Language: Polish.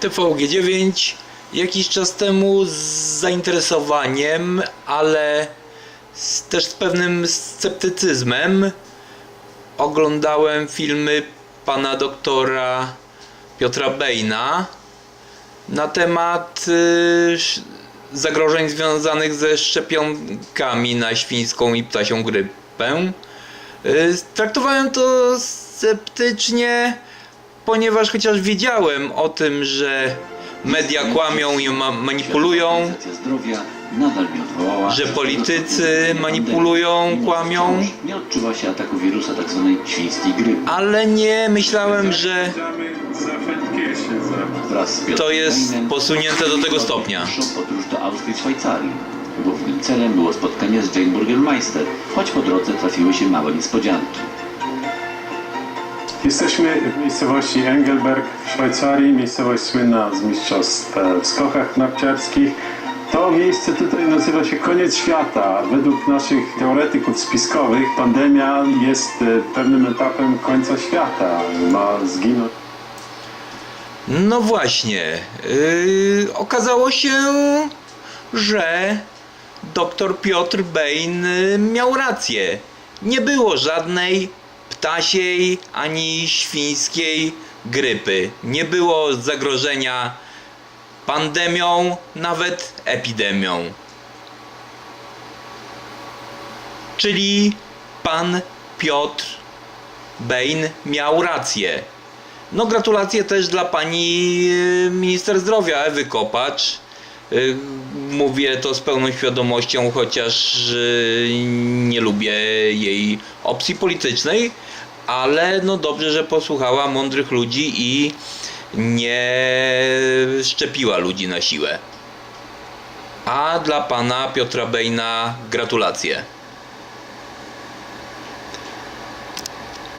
TVG9 jakiś czas temu z zainteresowaniem, ale z, też z pewnym sceptycyzmem oglądałem filmy pana doktora Piotra Bejna na temat y, zagrożeń związanych ze szczepionkami na świńską i ptasią grypę. Y, Traktowałem to sceptycznie, ponieważ chociaż wiedziałem o tym, że media kłamią i ma- manipulują, że politycy manipulują, kłamią, grypy. ale nie myślałem, że to jest posunięte do tego stopnia. Podróż do Austrii i Szwajcarii. Głównym celem było spotkanie z Jane Burgermeister, choć po drodze trafiły się małe niespodzianki. Jesteśmy w miejscowości Engelberg w Szwajcarii, miejscowość słynna z mistrzostw e, w skokach narciarskich. To miejsce tutaj nazywa się koniec świata. Według naszych teoretyków spiskowych pandemia jest e, pewnym etapem końca świata. Ma zginąć. No właśnie. Yy, okazało się, że dr Piotr Bejn y, miał rację. Nie było żadnej ptasiej ani świńskiej grypy. Nie było zagrożenia pandemią, nawet epidemią. Czyli pan Piotr Bejn miał rację. No gratulacje też dla pani e, minister zdrowia Ewy Kopacz. E, Mówię to z pełną świadomością, chociaż e, nie lubię jej opcji politycznej, ale no dobrze, że posłuchała mądrych ludzi i nie szczepiła ludzi na siłę. A dla pana Piotra Bejna gratulacje.